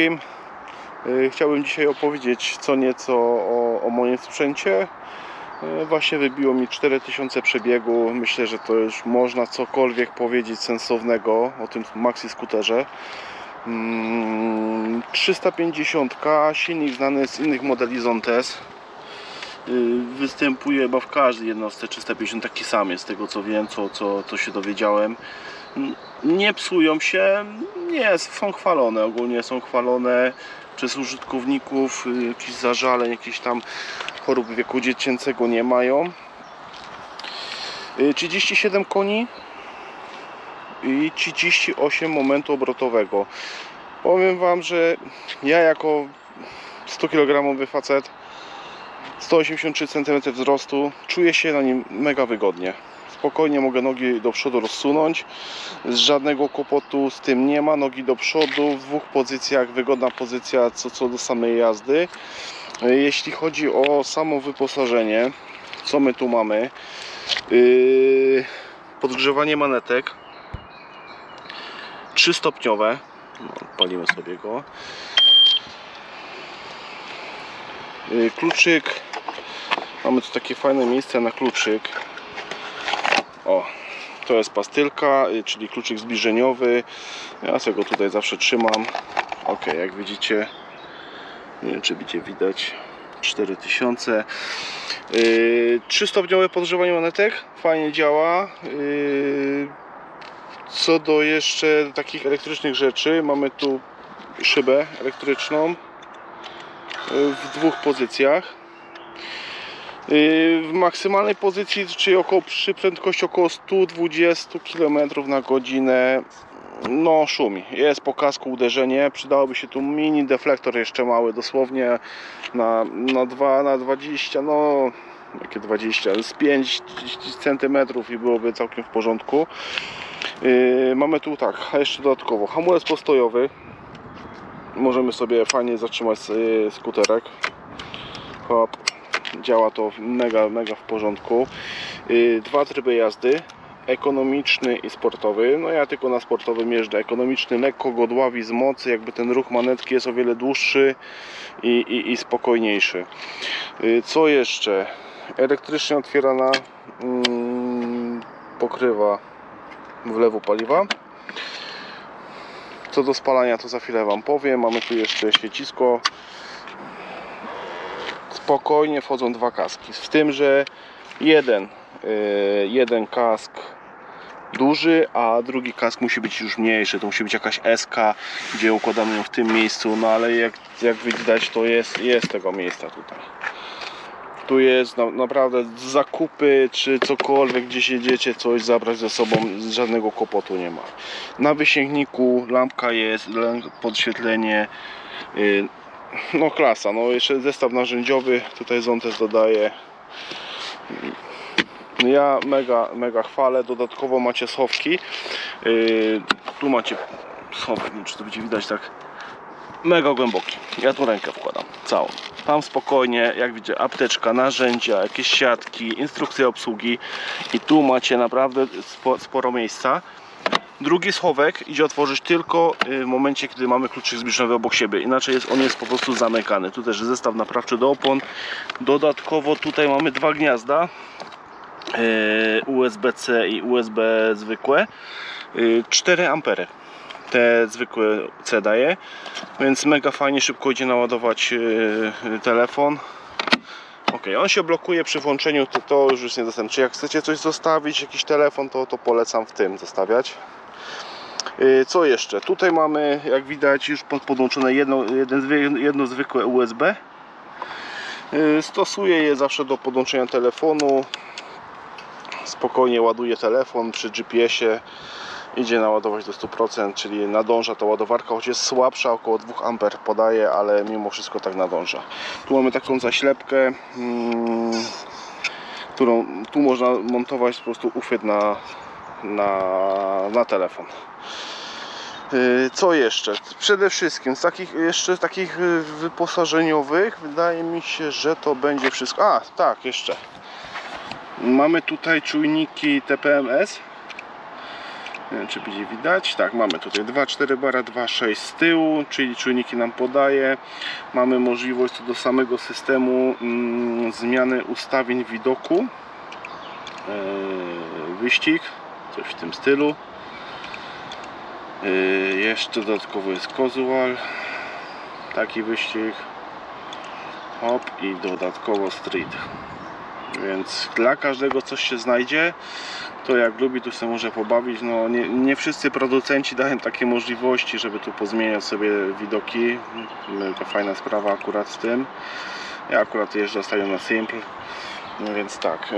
wszystkim. Y, Chciałbym dzisiaj opowiedzieć co nieco o, o moim sprzęcie. Y, Właśnie wybiło mi 4000 przebiegu. Myślę, że to już można cokolwiek powiedzieć sensownego o tym maxi skuterze. Mm, 350, silnik znany z innych modeli Zontes. Y, Występuje chyba w każdej jednostce 350 taki sam jest, z tego co wiem, co, co, co się dowiedziałem. Nie psują się, nie, są chwalone, ogólnie są chwalone przez użytkowników, y, jakichś zażaleń, jakichś tam chorób wieku dziecięcego nie mają. Y, 37 koni i 38 momentu obrotowego. Powiem Wam, że ja jako 100 kg facet 183 cm wzrostu czuję się na nim mega wygodnie. Spokojnie mogę nogi do przodu rozsunąć. Żadnego kłopotu z tym nie ma. Nogi do przodu w dwóch pozycjach. Wygodna pozycja co, co do samej jazdy. Jeśli chodzi o samo wyposażenie, co my tu mamy? Yy, podgrzewanie manetek. Trzystopniowe. No, Palimy sobie go. Yy, Kluczyk. Mamy tu takie fajne miejsce na kluczyk. O, to jest pastylka, y, czyli kluczyk zbliżeniowy. Ja sobie go tutaj zawsze trzymam. Ok, jak widzicie, nie wiem czy będzie widać, 4000. Yy, Trzystopniowe podgrzewanie manetek, fajnie działa. Yy, co do jeszcze takich elektrycznych rzeczy, mamy tu szybę elektryczną yy, w dwóch pozycjach. Yy, W maksymalnej pozycji, czyli około, przy prędkości około 120 km na godzinę, no szumi. Jest po kasku uderzenie. Przydałoby się tu mini deflektor jeszcze mały, dosłownie na, na 2, na 20, no jakie 20, z 5 cm i byłoby całkiem w porządku. Yy, mamy tu tak, a jeszcze dodatkowo hamulec postojowy. Możemy sobie fajnie zatrzymać yy, skuterek. Hop, działa to mega, mega w porządku. Yy, Dwa tryby jazdy, ekonomiczny i sportowy. No ja tylko na sportowym jeżdżę. Ekonomiczny lekko go dławi z mocy, jakby ten ruch manetki jest o wiele dłuższy i, i, i spokojniejszy. Yy, Co jeszcze? Elektrycznie otwierana mm, pokrywa wlewu paliwa. Co do spalania to za chwilę Wam powiem. Mamy tu jeszcze świecisko spokojnie wchodzą dwa kaski. W tym, że jeden, yy, jeden kask duży, a drugi kask musi być już mniejszy. To musi być jakaś SK, gdzie układamy ją w tym miejscu. No ale jak, jak widać, to jest, jest tego miejsca tutaj. Tu jest na, naprawdę zakupy, czy cokolwiek, gdzieś jedziecie, coś zabrać ze sobą, żadnego kłopotu nie ma. Na wysięgniku lampka jest, podświetlenie, yy, no klasa, no jeszcze zestaw narzędziowy, tutaj Zontes dodaje. Ja mega, mega chwalę, dodatkowo macie schowki. Yy, tu macie schowek, nie wiem czy to będzie widać tak mega głęboki. Ja tu rękę wkładam, całą. Tam spokojnie, jak widzicie, apteczka, narzędzia, jakieś siatki, instrukcje obsługi i tu macie naprawdę spo, sporo miejsca. Drugi schowek idzie otworzyć tylko y, w momencie, kiedy mamy kluczyk zbliżowy obok siebie. Inaczej jest, on jest po prostu zamykany. Tu też zestaw naprawczy do opon. Dodatkowo tutaj mamy dwa gniazda. y, USB-C i USB zwykłe. Y, 4 ampery. Te zwykłe C daje. Więc mega fajnie, szybko idzie naładować y, y, telefon. Ok, on się blokuje przy włączeniu, to, to już jest niedostępne. Czy jak chcecie coś zostawić, jakiś telefon, to, to polecam w tym zostawiać. Yy, Co jeszcze? Tutaj mamy, jak widać, już pod- podłączone jedno, jeden, jedno zwykłe USB. Yy, Stosuję je zawsze do podłączenia telefonu. Spokojnie ładuję telefon przy GPS-ie. Idzie naładować do 100%, czyli nadąża ta ładowarka, choć jest słabsza, około 2 A podaje, ale mimo wszystko tak nadąża. Tu mamy taką zaślepkę, mm, którą tu można montować po prostu uchwyt na, na, na telefon. Yy, Co jeszcze? Przede wszystkim z takich jeszcze takich yy, wyposażeniowych wydaje mi się, że to będzie wszystko. A, tak, jeszcze. Mamy tutaj czujniki TPMS. Nie wiem, czy będzie widać. Tak, mamy tutaj 2,4 bara, 2,6 z tyłu, czyli czujniki nam podaje. Mamy możliwość co do samego systemu mm, zmiany ustawień widoku. Eee, wyścig, coś w tym stylu. Eee, jeszcze dodatkowo jest casual, taki wyścig. Hop i dodatkowo street. Więc dla każdego coś się znajdzie. To jak lubi, to się może pobawić. No, nie, nie wszyscy producenci dają takie możliwości, żeby tu pozmieniać sobie widoki. Mega fajna sprawa akurat z tym. Ja akurat jeżdżę ostatnio na Simple. No więc tak.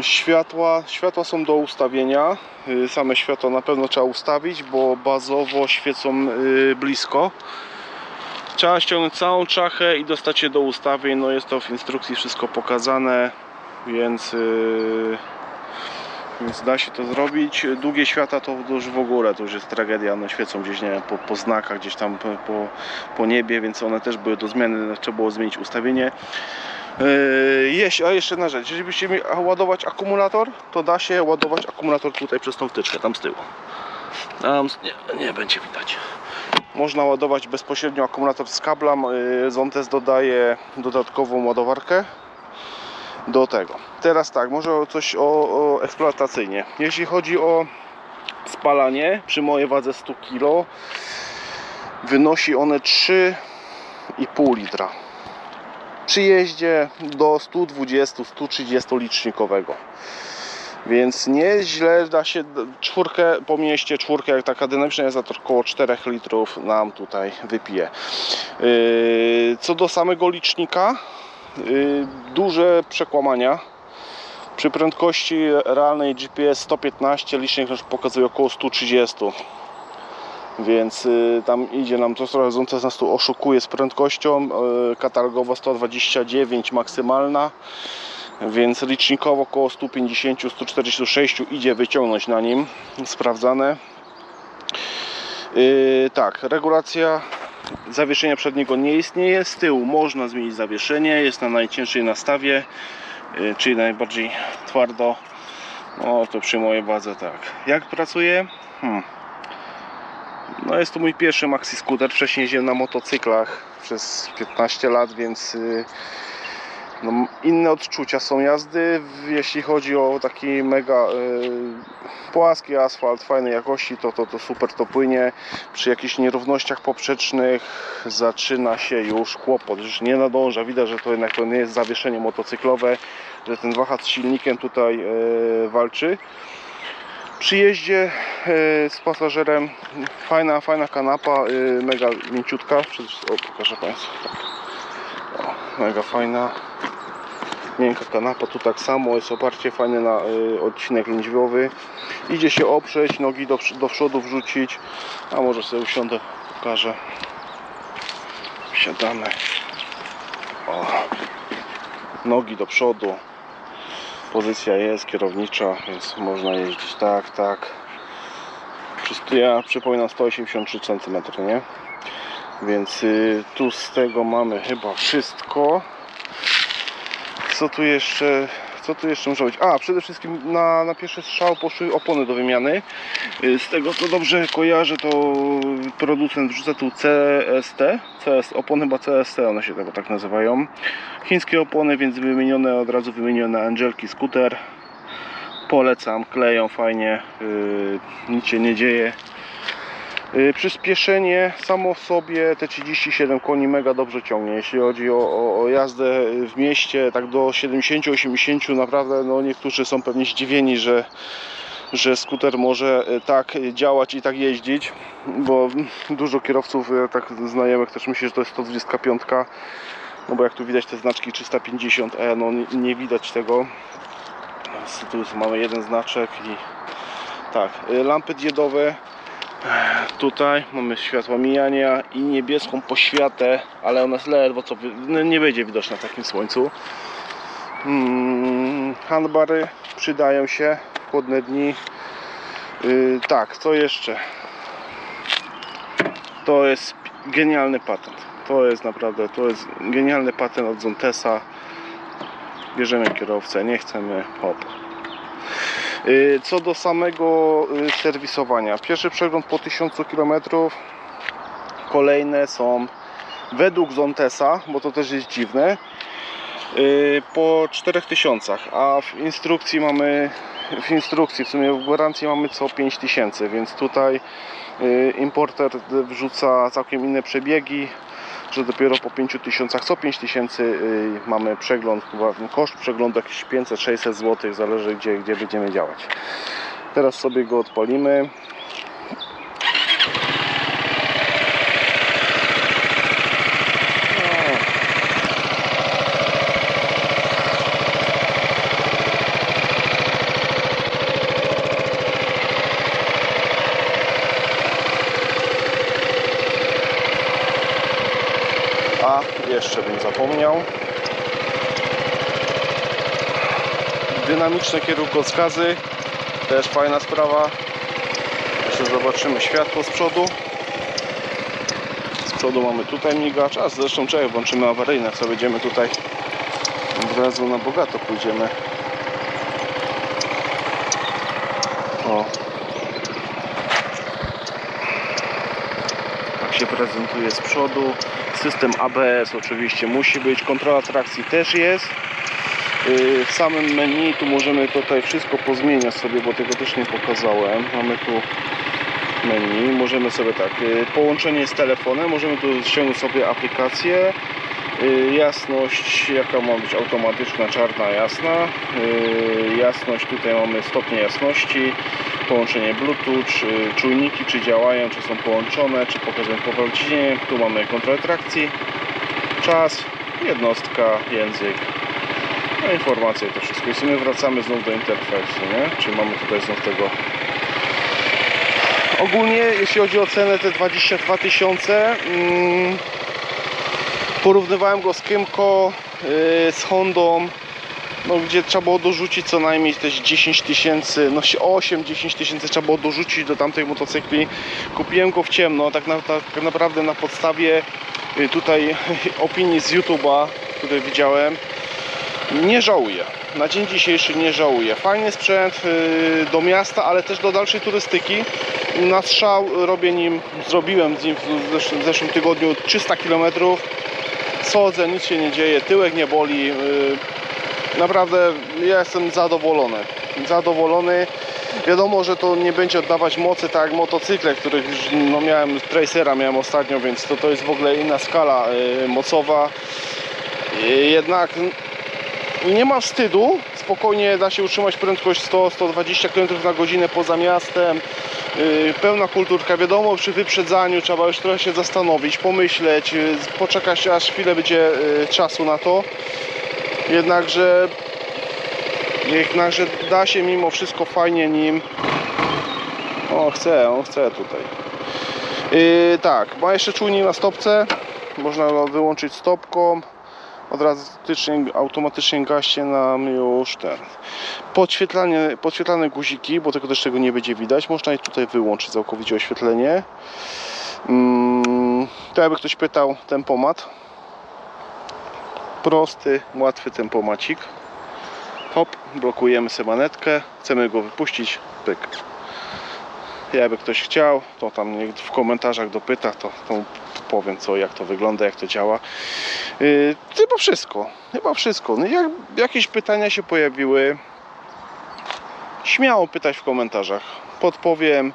Światła, światła są do ustawienia. Y, Same światła na pewno trzeba ustawić, bo bazowo świecą y, blisko. Trzeba ściągnąć całą czachę i dostać je do ustawień. No jest to w instrukcji wszystko pokazane, więc, yy, więc da się to zrobić. Długie świata to już w ogóle to już jest tragedia. One świecą gdzieś nie po, po znakach, gdzieś tam po, po, niebie, więc one też były do zmiany. Trzeba było zmienić ustawienie. Yy, jeść, a jeszcze jedna rzecz, jeżeli byście mieli ładować akumulator, to da się ładować akumulator tutaj przez tą wtyczkę, tam z tyłu. Tam nie, nie będzie widać. Można ładować bezpośrednio akumulator z kabla. Yy, Zontes dodaje dodatkową ładowarkę do tego. Teraz tak, może coś o, o eksploatacyjnie. Jeśli chodzi o spalanie, przy mojej wadze 100 kg wynosi one 3,5 litra. Przy jeździe do 120-130 licznikowego. Więc nieźle da się czwórkę po mieście, czwórkę jak taka dynamiczna jest to około 4 litrów nam tutaj wypije. Yy, Co do samego licznika, duże przekłamania. Przy prędkości realnej GPS 115 licznik nasz pokazuje około 130. Więc y, tam idzie nam to Zontes nas tu oszukuje z prędkością. Y, katalogowo 129 maksymalna. Więc licznikowo około 150-146 idzie wyciągnąć na nim. Sprawdzane. Yy, tak, regulacja zawieszenia przedniego nie istnieje. Z tyłu można zmienić zawieszenie. Jest na najcięższej nastawie, yy, czyli najbardziej twardo. No to przy mojej wadze tak. Jak pracuje? Hmm. No jest to mój pierwszy maxi scooter. Wcześniej jeździłem na motocyklach przez 15 lat, więc yy, no, inne odczucia są jazdy. Jeśli chodzi o taki mega yy, płaski asfalt fajnej jakości, to, to, to super to płynie. Przy jakichś nierównościach poprzecznych zaczyna się już kłopot. Już nie nadąża. Widać, że to jednak to nie jest zawieszenie motocyklowe, że ten wahacz z silnikiem tutaj yy, walczy. Przy jeździe yy, z pasażerem fajna, fajna kanapa, mega mięciutka. O, pokażę Państwu. O, mega fajna miękka kanapa, tu tak samo jest oparcie fajne na y, odcinek lędźwiowy. Idzie się oprzeć, nogi do, do przodu wrzucić. A może sobie usiądę, pokażę. Siadamy o. nogi do przodu. Pozycja jest kierownicza więc można jeździć tak, tak. Ja przypominam 183 cm nie? więc y, tu z tego mamy chyba wszystko co tu jeszcze? Co tu jeszcze muszę być? A, przede wszystkim na, na pierwszy strzał poszły opony do wymiany. Y, Z tego co dobrze kojarzę, to producent wrzuca tu CST. CS, opony chyba CST, one się tego tak nazywają. Chińskie opony, więc wymienione, od razu wymienione Angelki Scooter. Polecam, kleją fajnie, yy, nic się nie dzieje. Yy, Przyspieszenie samo w sobie te 37 koni mega dobrze ciągnie. Jeśli chodzi o, o, o jazdę w mieście, tak do 70-80 naprawdę no niektórzy są pewnie zdziwieni, że, że skuter może e, tak działać i tak jeździć, bo dużo kierowców, ja tak znajomych też myśli, że to jest 125, no bo jak tu widać te znaczki 350e, no nie, nie widać tego. Tu mamy jeden znaczek i tak, lampy diodowe Tutaj mamy światła mijania i niebieską poświatę, ale ona jest ledwo co no, nie będzie widoczna w takim słońcu. Mm, handbary przydają się chłodne dni. Yy, tak, co jeszcze? To jest genialny patent. To jest naprawdę, to jest genialny patent od Zontesa. Bierzemy kierowcę, nie chcemy, hop. Y, Co do samego y, serwisowania. Pierwszy przegląd po 1000 km. Kolejne są według Zontesa, bo to też jest dziwne, y, po 4000, a w instrukcji mamy w instrukcji, w sumie w gwarancji mamy co 5000, więc tutaj importer wrzuca całkiem inne przebiegi, że dopiero po 5000, co 5000 y, mamy przegląd, koszt przeglądu jakieś 500-600 zł, zależy gdzie, gdzie będziemy działać. Teraz sobie go odpalimy. A, jeszcze bym zapomniał. Dynamiczne kierunkowskazy. Też fajna sprawa. Jeszcze zobaczymy światło z przodu. Z przodu mamy tutaj migacz. A zresztą czekaj, włączymy awaryjne. Co będziemy tutaj od razu na bogato pójdziemy. Się prezentuje z przodu. System ABS oczywiście musi być. Kontrola trakcji też jest. Yy, W samym menu tu możemy tutaj wszystko pozmieniać sobie, bo tego też nie pokazałem. Mamy tu menu, możemy sobie tak, yy, połączenie z telefonem, możemy tu ściągnąć sobie aplikację, jasność jaka ma być automatyczna, czarna, jasna, yy, jasność, tutaj mamy stopnie jasności, połączenie bluetooth, czy czujniki czy działają, czy są połączone, czy pokazują powrocie, tu mamy kontrolę trakcji, czas, jednostka, język, no informacje to wszystko. I sumie wracamy znów do interfejsu, nie? Czyli mamy tutaj znów tego. Ogólnie jeśli chodzi o cenę te 22 tysiące, mm, porównywałem go z Kymco, yy, z Hondą, no, gdzie trzeba było dorzucić co najmniej też 10 tysięcy, no 8-10 tysięcy trzeba było dorzucić do tamtych motocykli. Kupiłem go w ciemno, tak, na, tak naprawdę na podstawie y, tutaj opinii z YouTube'a, które widziałem. Nie żałuję. Na dzień dzisiejszy nie żałuję. Fajny sprzęt y, do miasta, ale też do dalszej turystyki. Na strzał robię nim, zrobiłem z nim w zeszłym, w zeszłym tygodniu 300 km. Sodzę, nic się nie dzieje, tyłek nie boli. y, Naprawdę ja jestem zadowolony. Zadowolony. Wiadomo, że to nie będzie oddawać mocy tak jak motocykle, których już no, miałem Tracera miałem ostatnio, więc to, to jest w ogóle inna skala y, mocowa. Y, jednak nie ma wstydu, spokojnie da się utrzymać prędkość 100-120 km na godzinę poza miastem. Yy, pełna kulturka, wiadomo, przy wyprzedzaniu trzeba już trochę się zastanowić, pomyśleć, yy, poczekać aż chwilę będzie yy, czasu na to. Jednakże, jednakże da się mimo wszystko fajnie nim. O, chce, on chce tutaj. Yy, tak, ma jeszcze czujnik na stopce. Można go wyłączyć stopką automatycznie, automatycznie gaśnie nam już ten podświetlanie, podświetlane guziki, bo tego też tego nie będzie widać. Można je tutaj wyłączyć całkowicie oświetlenie. Mm, to jakby ktoś pytał, tempomat. Prosty, łatwy tempomacik. Hop, blokujemy sobie manetkę, chcemy go wypuścić, pyk. Jakby ktoś chciał, to tam w komentarzach dopyta, to, to powiem co, jak to wygląda, jak to działa. Yy, chyba wszystko, chyba wszystko. No, jak jakieś pytania się pojawiły, śmiało pytać w komentarzach. Podpowiem.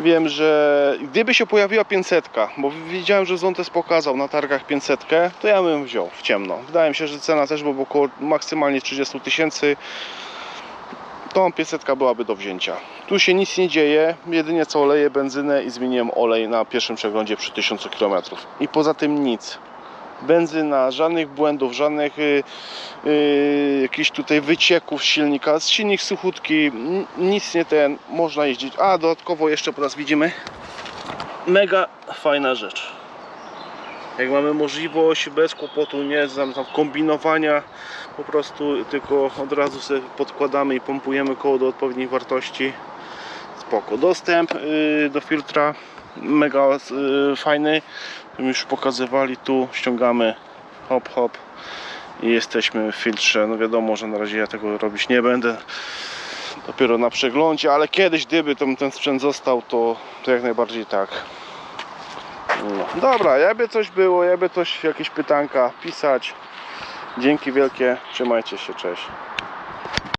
Wiem, że gdyby się pojawiła 500, bo widziałem, że Zontes pokazał na targach 500, to ja bym wziął w ciemno. Wydaje mi się, że cena też była około maksymalnie 30 tysięcy. Tą 500 byłaby do wzięcia. Tu się nic nie dzieje, jedynie co oleję benzynę i zmieniłem olej na pierwszym przeglądzie przy 1000 km. I poza tym nic. Benzyna, żadnych błędów, żadnych y, y, jakichś tutaj wycieków z silnika. Silnik suchutki, nic nie ten, można jeździć. A dodatkowo jeszcze po raz widzimy mega fajna rzecz. Jak mamy możliwość bez kłopotu, nie znam tam kombinowania, po prostu tylko od razu sobie podkładamy i pompujemy koło do odpowiedniej wartości. Spoko. Dostęp y, do filtra mega y, fajny. Już pokazywali tu, ściągamy hop hop i jesteśmy w filtrze. No wiadomo, że na razie ja tego robić nie będę. dopiero na przeglądzie, ale kiedyś gdyby ten, ten sprzęt został, to, to jak najbardziej tak. Dobra, jakby coś było, jakby coś, jakieś pytanka pisać. Dzięki wielkie, trzymajcie się, cześć.